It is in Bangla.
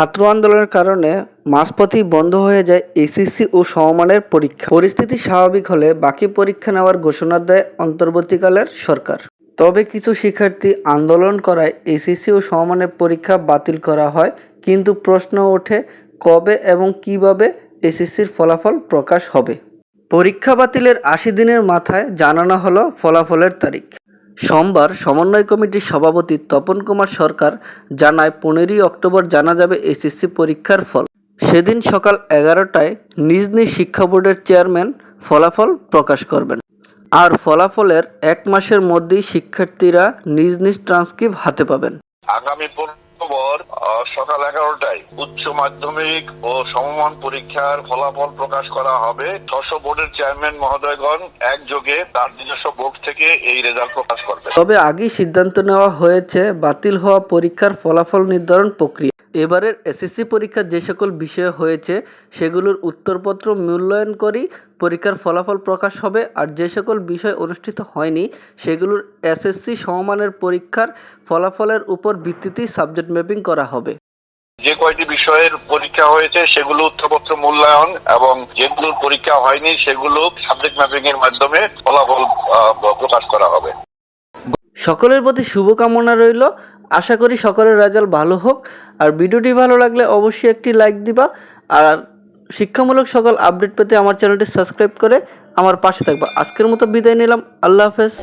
ছাত্র আন্দোলনের কারণে মাঝপথেই বন্ধ হয়ে যায় এসএসসি ও সমমানের পরীক্ষা। পরিস্থিতি স্বাভাবিক হলে বাকি পরীক্ষা নেওয়ার ঘোষণা দেয় অন্তর্বর্তীকালের সরকার। তবে কিছু শিক্ষার্থী আন্দোলন করায় এসএসসি ও সমমানের পরীক্ষা বাতিল করা হয়, কিন্তু প্রশ্ন ওঠে কবে এবং কীভাবে এসএসসির ফলাফল প্রকাশ হবে। পরীক্ষা বাতিলের আশি দিনের মাথায় জানানো হলো ফলাফলের তারিখ। সোমবার সমন্বয় কমিটির সভাপতি তপন কুমার সরকার জানায়, পনেরোই অক্টোবর জানা যাবে এসএসসি পরীক্ষার ফল। সেদিন সকাল এগারোটায় নিজ নিজ শিক্ষা বোর্ডের চেয়ারম্যান ফলাফল প্রকাশ করবেন। আর ফলাফলের এক মাসের মধ্যেই শিক্ষার্থীরা নিজ নিজ ট্রান্সক্রিপ্ট হাতে পাবেন। আগামী সকাল এগারোটায় উচ্চ মাধ্যমিক ও সমমান পরীক্ষার ফলাফল প্রকাশ করা হবে। ছশো বোর্ডের চেয়ারম্যান মহোদয়গণ একযোগে তার নিজস্ব বোর্ড থেকে এই রেজাল্ট প্রকাশ করবে। তবে আগেই সিদ্ধান্ত নেওয়া হয়েছে, বাতিল হওয়া পরীক্ষার ফলাফল নির্ধারণ প্রক্রিয়া। এবারের এসএসসি পরীক্ষা যে সকল বিষয় হয়েছে, সেগুলোর উত্তরপত্র মূল্যায়ন করেই পরীক্ষার ফলাফল প্রকাশ হবে, আর যে সকল বিষয় অনুষ্ঠিত হয়নি, সেগুলোর এসএসসি সমমানের পরীক্ষার ফলাফলের উপর ভিত্তিতেই সাবজেক্ট ম্যাপিং করা হবে। যে কয়টি বিষয়ের পরীক্ষা হয়েছে সেগুলো উত্তরপত্র মূল্যায়ন এবং যেগুলোর পরীক্ষা হয়নি সেগুলো সাবজেক্ট ম্যাপিং এর মাধ্যমে ফলাফল প্রকাশ করা হবে। সকলের প্রতি শুভকামনা রইল। আশা করি সকলের রেজাল্ট ভালো হোক। আর ভিডিওটি ভালো লাগলে অবশ্যই একটি লাইক দিবা। আর শিক্ষামূলক সকল আপডেট পেতে আমার চ্যানেলটি সাবস্ক্রাইব করে আমার পাশে থাকবা। আজকের মতো বিদায় নিলাম। আল্লাহ হাফেজ।